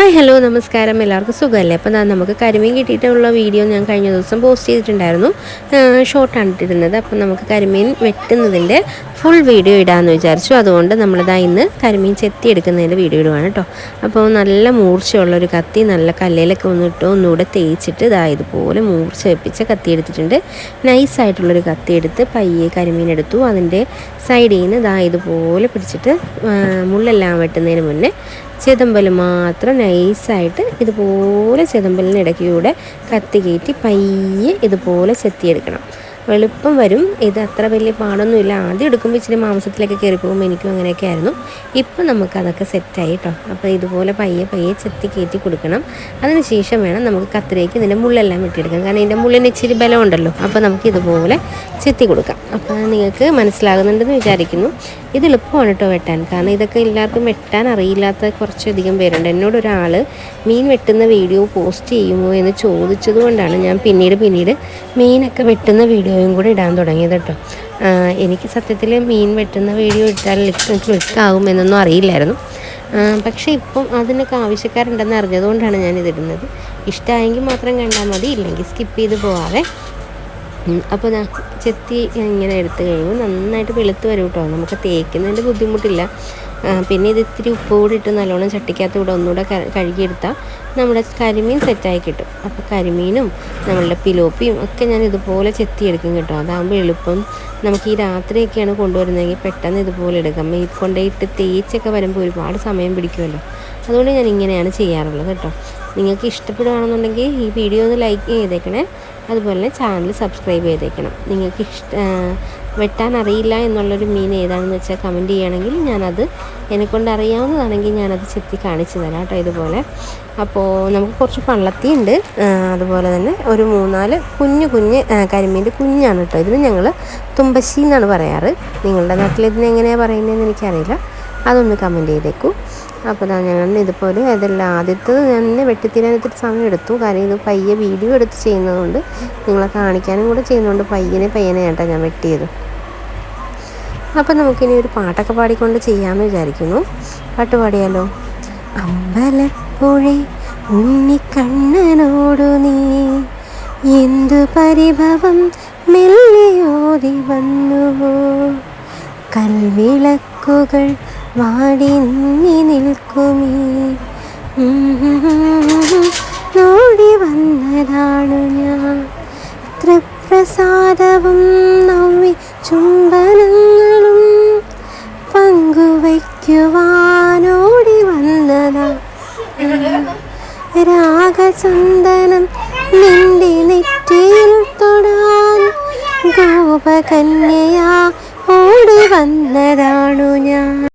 Hi hello നമസ്കാരം. എല്ലാവർക്കും സുഖമല്ലേ? അപ്പോൾ ഞാൻ നമുക്ക് കരിമീൻ കിട്ടിയിട്ടുള്ള വീഡിയോ ഞാൻ കഴിഞ്ഞ ദിവസം പോസ്റ്റ് ചെയ്തിട്ടുണ്ടായിരുന്നു. ഷോർട്ടാണ് ഇട്ടിരുന്നത്. അപ്പോൾ നമുക്ക് കരിമീൻ വെട്ടുന്നതിന്റെ ഫുൾ വീഡിയോ ഇടാമെന്ന് വിചാരിച്ചു. അതുകൊണ്ട് നമ്മളിതാ ഇന്ന് കരിമീൻ ചെത്തി എടുക്കുന്നതിന്റെ വീഡിയോ ഇടുവാണ് കേട്ടോ. അപ്പോൾ നല്ല മൂർച്ചയുള്ളൊരു കത്തി നല്ല കല്ലിലൊക്കെ ഒന്നിട്ട് ഒന്നുകൂടെ തേച്ചിട്ട് ഇതാ ഇതുപോലെ മൂർച്ച വെപ്പിച്ച കത്തി എടുത്തിട്ടുണ്ട്. നൈസായിട്ടുള്ളൊരു കത്തി എടുത്ത് പയ്യെ കരിമീൻ എടുത്തു. അതിന്റെ സൈഡിൽ നിന്ന് ഇതാ ഇതുപോലെ പിടിച്ചിട്ട് മുള്ളെല്ലാം വെട്ടുന്നതിന് മുന്നേ ചെതമ്പൽ മാത്രം നൈസായിട്ട് ഇതുപോലെ ചെതമ്പലിന് ഇടയ്ക്കൂടെ കത്തി കയറ്റി പയ്യെ ഇതുപോലെ ചെത്തിയെടുക്കണം. എളുപ്പം വരും. ഇത് അത്ര വലിയ പാടൊന്നുമില്ല. ആദ്യം എടുക്കുമ്പോൾ ഇച്ചിരി മാംസത്തിലൊക്കെ കയറി പോകുമ്പോൾ എനിക്കും അങ്ങനെയൊക്കെ ആയിരുന്നു. ഇപ്പം നമുക്ക് അതൊക്കെ സെറ്റായി കേട്ടോ അപ്പോൾ ഇതുപോലെ പയ്യെ പയ്യെ ചെത്തി കയറ്റി കൊടുക്കണം. അതിന് ശേഷം വേണം നമുക്ക് കത്തിലേക്ക് ഇതിന്റെ മുള്ളെല്ലാം വെട്ടിയെടുക്കാം കാരണം ഇതിന്റെ മുള്ളിന് ഇച്ചിരി ബലമുണ്ടല്ലോ. അപ്പോൾ നമുക്ക് ഇതുപോലെ ചെത്തി കൊടുക്കാം. അപ്പോൾ നിങ്ങൾക്ക് മനസ്സിലാകുന്നുണ്ടെന്ന് വിചാരിക്കുന്നു. ഇത് എളുപ്പമാണ് കേട്ടോ വെട്ടാൻ. കാരണം ഇതൊക്കെ എല്ലാവർക്കും വെട്ടാൻ അറിയില്ലാത്ത കുറച്ചധികം പേരുണ്ട്. എന്നോടൊരാൾ മീൻ വെട്ടുന്ന വീഡിയോ പോസ്റ്റ് ചെയ്യുമോ എന്ന് ചോദിച്ചതുകൊണ്ടാണ് ഞാൻ പിന്നീട് പിന്നീട് മീനൊക്കെ വെട്ടുന്ന വീഡിയോയും കൂടെ ഇടാൻ തുടങ്ങിയത് കേട്ടോ. എനിക്ക് സത്യത്തിൽ മീൻ വെട്ടുന്ന വീഡിയോ ഇട്ടാൽ ക്ലിക്കാവും എന്നൊന്നും അറിയില്ലായിരുന്നു. പക്ഷേ ഇപ്പം അതിനൊക്കെ ആവശ്യക്കാരുണ്ടെന്ന് അറിഞ്ഞതുകൊണ്ടാണ് ഞാനിതിടുന്നത് ഇഷ്ടമായെങ്കിൽ മാത്രം കണ്ടാൽ മതി ഇല്ലെങ്കിൽ സ്കിപ്പ് ചെയ്ത് പോവാതെ അപ്പോൾ ഞാൻ ചെത്തി ഇങ്ങനെ എടുത്തു കഴിയുമ്പോൾ നന്നായിട്ട് വെളുത്ത് വരും കേട്ടോ. നമുക്ക് തേക്കുന്നതിന്റെ ബുദ്ധിമുട്ടില്ല. പിന്നെ ഇത് ഇത്തിരി ഉപ്പ് കൂടി ഇട്ട് നല്ലോണം ചട്ടിക്കകത്ത് കൂടെ ഒന്നുകൂടെ കഴുകിയെടുത്താൽ നമ്മുടെ കരിമീൻ സെറ്റായി കിട്ടും. അപ്പോൾ കരിമീനും നമ്മളുടെ പിലോപ്പിയും ഒക്കെ ഞാൻ ഇതുപോലെ ചെത്തിയെടുക്കും കേട്ടോ. അതാകുമ്പോൾ എളുപ്പം. നമുക്ക് ഈ രാത്രിയൊക്കെയാണ് കൊണ്ടുവരുന്നതെങ്കിൽ പെട്ടെന്ന് ഇതുപോലെ എടുക്കാം. ഈ കൊണ്ടുപോയിട്ട് തേച്ചൊക്കെ വരുമ്പോൾ ഒരുപാട് സമയം പിടിക്കുമല്ലോ. അതുകൊണ്ട് ഞാൻ ഇങ്ങനെയാണ് ചെയ്യാറുള്ളത് കേട്ടോ. നിങ്ങൾക്ക് ഇഷ്ടപ്പെടുകയാണെന്നുണ്ടെങ്കിൽ ഈ വീഡിയോ ഒന്ന് ലൈക്ക് ചെയ്തേക്കണേ. അതുപോലെ തന്നെ ചാനൽ സബ്സ്ക്രൈബ് ചെയ്തേക്കണം. നിങ്ങൾക്ക് ഇഷ്ട വെട്ടാൻ അറിയില്ല എന്നുള്ളൊരു മീൻ ഏതാണെന്ന് വെച്ചാൽ കമന്റ് ചെയ്യുകയാണെങ്കിൽ ഞാനത് എന്നെക്കൊണ്ട് അറിയാവുന്നതാണെങ്കിൽ ഞാനത് ചെത്തി കാണിച്ചു തരാം കേട്ടോ ഇതുപോലെ. അപ്പോൾ നമുക്ക് കുറച്ച് പള്ളത്തിയുണ്ട് അതുപോലെ തന്നെ ഒരു മൂന്നാൽ കുഞ്ഞു കുഞ്ഞ് കരിമീന്റെ കുഞ്ഞാണ് കേട്ടോ. ഇതിന് ഞങ്ങൾ തുമ്പശ്ശി എന്നാണ് പറയാറ്. നിങ്ങളുടെ നാട്ടിൽ ഇതിന് എങ്ങനെയാണ് പറയുന്നതെന്ന് എനിക്കറിയില്ല. അതൊന്ന് കമന്റ് ചെയ്തേക്കൂ. അപ്പോൾ ഞാൻ ഞാൻ ഇതുപോലെ അതല്ല ആദ്യത്തത് ഞാൻ വെട്ടിത്തീരാൻ ഇത്തിരി സമയം എടുത്തു. കാര്യം ഇത് പയ്യെ വീഡിയോ എടുത്ത് ചെയ്യുന്നതുകൊണ്ട് നിങ്ങളെ കാണിക്കാനും കൂടെ ചെയ്യുന്നതുകൊണ്ട് പയ്യനെ പയ്യനെ ആയിട്ടാണ് ഞാൻ വെട്ടിയത്. അപ്പോൾ നമുക്കിനി ഒരു പാട്ടൊക്കെ പാടിക്കൊണ്ട് ചെയ്യാമെന്ന് വിചാരിക്കുന്നു. പാട്ട് പാടിയാലോ? അമ്പലപ്പുഴേ ഉണ്ണിക്കണ്ണനോടു നീ എന്തു പരിഭവം മെല്ലിയോതി വന്നുവോ? കൽവിളക്കുകൾ വാടി നീ നിൽക്കുമീ നോടി വന്നതാണു ഞാൻ. തൃപ്രസാദവും നവ്വി ചുംബനങ്ങളും പങ്കുവയ്ക്കുവാനോടി വന്നതാ. രാഗചന്ദനം നിന്റെ നെറ്റിയിൽ തൊടാൻ ഗോപകന്യയാ ഓടി വന്നതാണു ഞാൻ.